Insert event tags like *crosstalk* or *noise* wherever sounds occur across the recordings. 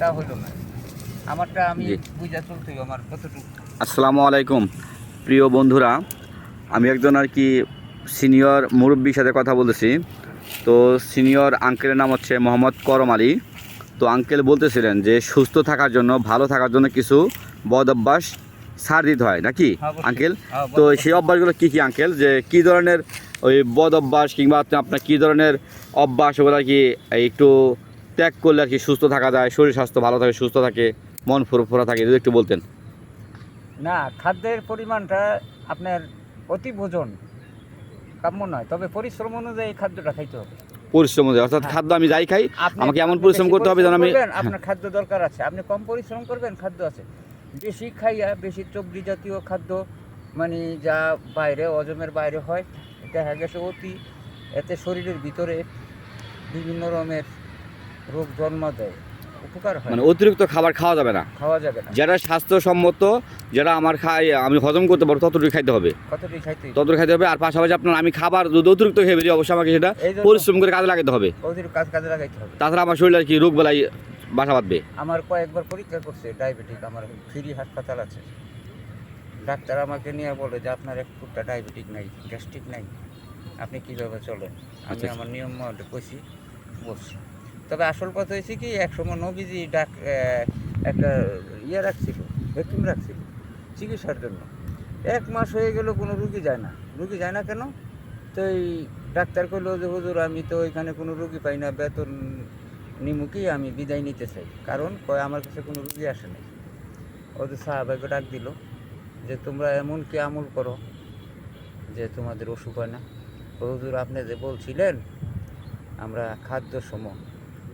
তা হইল না। আমারটা আমি বুঝা চলতে আমার কতটুকু। আসসালামু আলাইকুম। প্রিয় বন্ধুরা আমি একজন আর কি সিনিয়র মুরব্বীর সাথে কথা বলতেছি। তো সিনিয়র আঙ্কেলের নাম হচ্ছে মোহাম্মদ করম আলী। তো আঙ্কেল বলতেছিলেন যে সুস্থ থাকার জন্য ভালো থাকার জন্য কিছু বদ অভ্যাস ছাড় দিতে হয় নাকি অবশ্যই। আঙ্কেল? হ্যাঁ, তো সেই অভ্যাসগুলো কী কী আঙ্কেল? যে কী ধরনের ওই বদ অভ্যাস কিংবা আপনার কী ধরনের অভ্যাস ওগুলো কি একটু ত্যাগ করলে আর কি সুস্থ থাকা যায় শরীর স্বাস্থ্য ভালো থাকে সুস্থ থাকে মন ফুরফুরা থাকে যদি একটু বলতেন। না খাদ্যের পরিমাণটা আপনার অতি ভোজন কাম্য নয় তবে পরিশ্রম অনুযায়ী খাদ্যটা খাইতে হবে। পরিশ্রম অনুযায়ী, অর্থাৎ হ্যাঁ। খাদ্য আমি যাই খাই আমাকে এমন পরিশ্রম করতে হবে যেন আমি আপনার খাদ্য দরকার আছে। আপনি কম পরিশ্রম করবেন খাদ্য আছে। বেশি খাইয়া বেশি চবড়ি জাতীয় খাদ্য মানে যা বাইরে অজমের বাইরে হয় এটা দেখা গেছে অতি এতে শরীরের ভিতরে বিভিন্ন রকমের রোগ জন্ম দেয়। উপকার হয় মানে অতিরিক্ত খাবার খাওয়া যাবে না। খাওয়া যাবে না। যেটা স্বাস্থ্যসম্মত যেটা আমার খাই আমি হজম করতে পারব ততটুকু খাইতে হবে। কতটি খাইতে ততটুকু খাইতে হবে আর পাশাপাশি আপনার আমি খাবার যদি অতিরিক্ত খেয়ে বেরিয়ে অবশ্যই আমাকে সেটা পরিশ্রম করে কাজে লাগাতে হবে। ওদের কাজ কাজে লাগাইতে হবে। তাছাড়া আমার শরীরে আর কি রোগ বেলায় বাসা বাঁধবে। আমার কয়েকবার পরীক্ষা করছে ডায়াবেটিক আমার ফ্রি হাসপাতাল আছে। ডাক্তার আমাকে নিয়ে বলে যে আপনার এক ফুটটা ডায়াবেটিক নাই গ্যাস্ট্রিক নাই। আপনি কীভাবে চলেন? আমি আচ্ছা। আমার নিয়ম মতো কইছি বলছি তবে আসল কথা হয়েছে কি একসময় নবীজি ডাক একটা ইয়ে রাখছিল ভ্যাকুম রাখছিল চিকিৎসার জন্য। এক মাস হয়ে গেল, কোনো রুগী যায় না। রুগী যায় না কেন? তো এই ডাক্তার কইলো যে, হুজুর, আমি তো ওইখানে কোনো রুগী পাই না, বেতন নিমুখী আমি বিদায় নিতে চাই। কারণ কয়, আমার কাছে কোনো রুগী আসে নাই। ওদের সাহাবাকে ডাক দিল যে, তোমরা এমন কি আমল করো যে, তোমাদের অসুখ হয় না? হুজুর, আপনি যে বলছিলেন, আমরা খাদ্য সম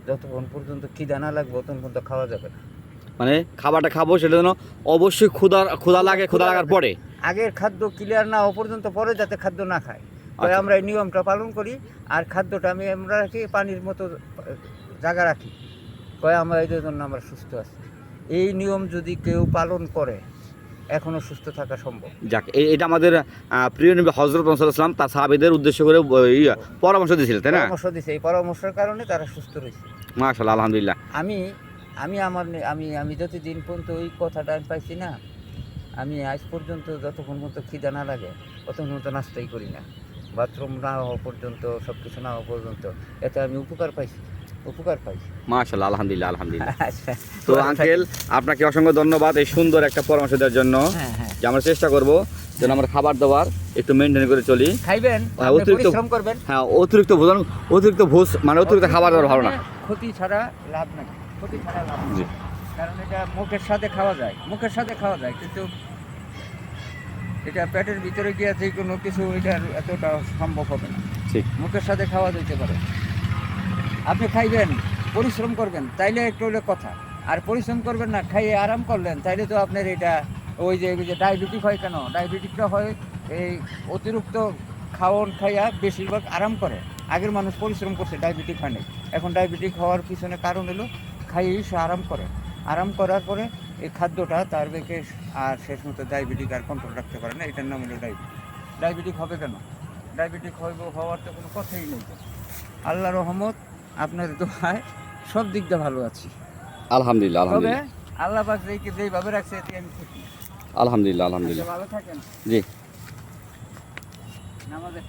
যতক্ষণ পর্যন্ত খিদা না লাগবে ততক্ষণ পর্যন্ত খাওয়া যাবে না। মানে খাবারটা খাব সেটা যেন অবশ্যই ক্ষুধা ক্ষুধা লাগে ক্ষুধা লাগার পরে। আগের খাদ্য ক্লিয়ার না হওয়া পর্যন্ত পরে যাতে খাদ্য না খায়। তাই আচ্ছা। আমরা এই নিয়মটা পালন করি আর খাদ্যটা আমি আমরা রাখি পানির মতো জায়গা রাখি। কয় আমরা এই জন্য আমরা সুস্থ আছি। এই নিয়ম যদি কেউ পালন করে এখনও সুস্থ থাকা সম্ভব। যাক এই- এটা আমাদের প্রিয় নবী হজরত মোহাম্মদ তার সাহাবিদের উদ্দেশ্য করে পরামর্শ দিয়েছিলেন তাই না? পরামর্শ দিছে এই পরামর্শের কারণে তারা সুস্থ রয়েছে। মাশাল্লাহ আলহামদুলিল্লাহ। আমি আমি আমার আমি আমি যতদিন পর্যন্ত ওই কথাটা আমি পাইছি না আমি আজ পর্যন্ত যতক্ষণ পর্যন্ত খিদা না লাগে ততক্ষণ পর্যন্ত নাস্তাই করি না। বাথরুম না হওয়া পর্যন্ত সব কিছু না হওয়া পর্যন্ত এতে আমি উপকার পাইছি। উপকার পাইছি মাশাল্লাহ আলহামদুলিল্লাহ আলহামদুলিল্লাহ। *laughs* আচ্ছা। তো আঙ্কেল আপনাকে অসংখ্য ধন্যবাদ এই সুন্দর একটা পরামর্শ দেওয়ার জন্য হ্যাঁ হ্যাঁ। যে আমরা চেষ্টা করব যেন আমরা খাবার দাবার একটু মেনটেন করে চলি। খাইবেন? হ্যাঁ, অতিরিক্ত- করবেন। হ্যাঁ অতিরিক্ত ভোজন অতিরিক্ত ভোজ মানে অতিরিক্ত খাবার দাবার ভালো না। ক্ষতি ছাড়া লাভ নাই। ক্ষতি ছাড়া লাভ। জি। কারণ এটা মুখের সাথে খাওয়া যায়। মুখের সাথে খাওয়া যায় কিন্তু এটা পেটের ভিতরে গিয়ে যে কোনো কিছু এটার এতটা সম্ভব হবে না। ঠিক মুখের সাথে খাওয়া যেতে পারে। আপনি খাইবেন, পরিশ্রম করবেন, তাইলে একটু হলে কথা। আর পরিশ্রম করবেন না, খাইয়ে আরাম করলেন, তাইলে তো আপনার এটা ওই যে ওই যে ডায়াবেটিক হয় কেন? ডায়াবেটিকটা হয় এই অতিরিক্ত খাওয়ান খাইয়া বেশিরভাগ আরাম করে। আগের মানুষ পরিশ্রম করছে, ডায়াবেটিক হয় এখন ডায়াবেটিক হওয়ার পিছনে কারণ হলো খাইয়েই সে আরাম করে। আরাম করার পরে এই খাদ্যটা তার বেঁকে আর শেষ মতো ডায়াবেটিক আর কন্ট্রোল রাখতে পারে না, এটার নাম হলো ডায়াবেটিক। ডায়াবেটিক হবে কেন? ডায়াবেটিক হইব, হওয়ার তো কোনো কথাই নেই। আল্লাহ রহমত আপনার দোয়ায় সব দিকটা দিয়ে ভালো আছি। আলহামদুলিল্লাহ আলহামদুলিল্লাহ। আল্লাহ পাক যেই যেইভাবে রাখছে এতে আমি খুশি। আলহামদুলিল্লাহ আলহামদুলিল্লাহ। আচ্ছা, ভালো থাকেন। জি। নামাজে